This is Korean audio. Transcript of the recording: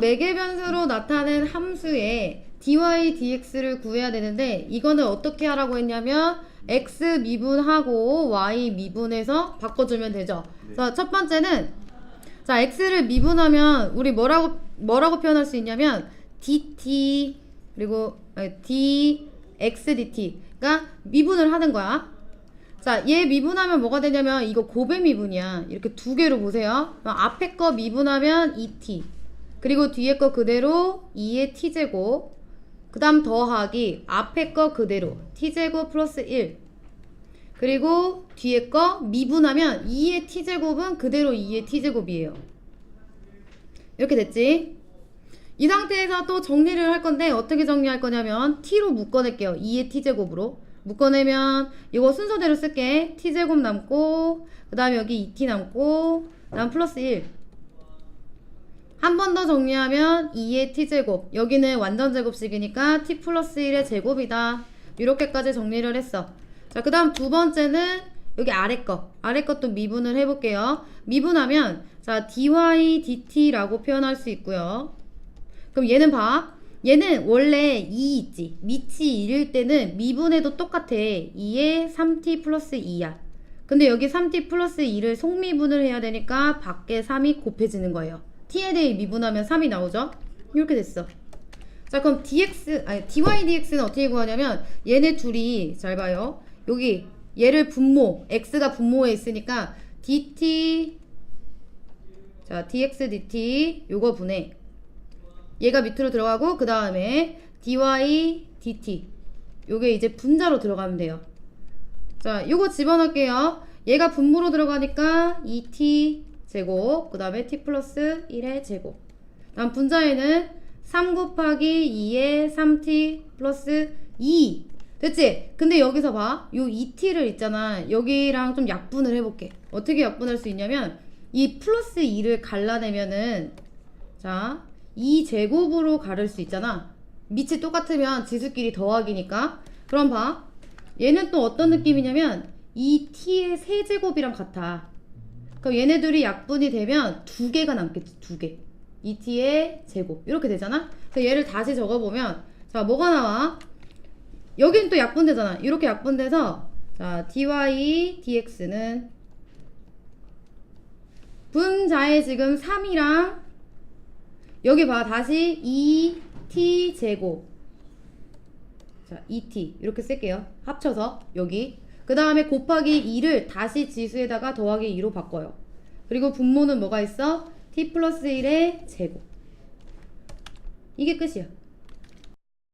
매개 변수로 나타낸 함수의 dy dx를 구해야 되는데 이거는 어떻게 하라고 했냐면 x 미분하고 y 미분해서 바꿔주면 되죠. 그래서 첫 번째는 자 x를 미분하면 우리 뭐라고 뭐라고 표현할 수 있냐면 dt 그리고 아니, dx dt가 미분을 하는 거야. 자, 얘 미분하면 뭐가 되냐면 이거 곱의 미분이야. 이렇게 두 개로 보세요. 앞에 거 미분하면 2t. 그리고 뒤에 거 그대로 2의 t제곱. 그 다음 더하기 앞에 거 그대로 t제곱 플러스 1. 그리고 뒤에 거 미분하면 2의 t제곱은 그대로 2의 t제곱이에요. 이렇게 됐지? 이 상태에서 또 정리를 할 건데 어떻게 정리할 거냐면 t로 묶어낼게요. 2의 t제곱으로. 묶어내면 이거 순서대로 쓸게. t제곱 남고 그 다음에 여기 2t 남고 그 다음 플러스 1. 한 번 더 정리하면 2의 t제곱. 여기는 완전 제곱식이니까 t 플러스 1의 제곱이다. 이렇게까지 정리를 했어. 자, 그 다음 두 번째는 여기 아래 거. 아래 것도 미분을 해볼게요. 미분하면 자, dy dt라고 표현할 수 있고요. 그럼 얘는 봐. 얘는 원래 2 있지. 밑이 1일 때는 미분해도 똑같아. 2에 3t 플러스 2야. 근데 여기 3t 플러스 2를 속미분을 해야 되니까 밖에 3이 곱해지는 거예요. T에 대해 미분하면 3이 나오죠? 이렇게 됐어. 자, 그럼 dx, 아니, dy dx는 어떻게 구하냐면 얘네 둘이, 잘 봐요. 여기 얘를 분모, x가 분모에 있으니까 dt, 자, dx dt, 요거 분해. 얘가 밑으로 들어가고 그 다음에 dy dt 요게 이제 분자로 들어가면 돼요 자 요거 집어넣을게요 얘가 분모로 들어가니까 2t 제곱 그 다음에 t 플러스 1의 제곱 다음 분자에는 3 곱하기 2의 3t 플러스 2 됐지? 근데 여기서 봐. 요 2t를 있잖아. 여기랑 좀 약분을 해볼게. 어떻게 약분할 수 있냐면 이 플러스 2를 갈라내면은 자 2제곱으로 가를 수 있잖아. 밑이 똑같으면 지수끼리 더하기니까. 그럼 봐. 얘는 또 어떤 느낌이냐면 이 t의 세제곱이랑 같아. 그럼 얘네들이 약분이 되면 두 개가 남겠지. 두 개. 2t의 제곱. 이렇게 되잖아. 그래서 얘를 다시 적어보면 자 뭐가 나와? 여기는 또 약분되잖아. 이렇게 약분돼서 자 dy dx는 분자에 지금 3이랑 여기 봐 다시 2t 제곱 자 2t 이렇게 쓸게요 합쳐서 여기 그 다음에 곱하기 2를 다시 지수에다가 더하기 2로 바꿔요. 그리고 분모는 뭐가 있어? t 플러스 1의 제곱. 이게 끝이야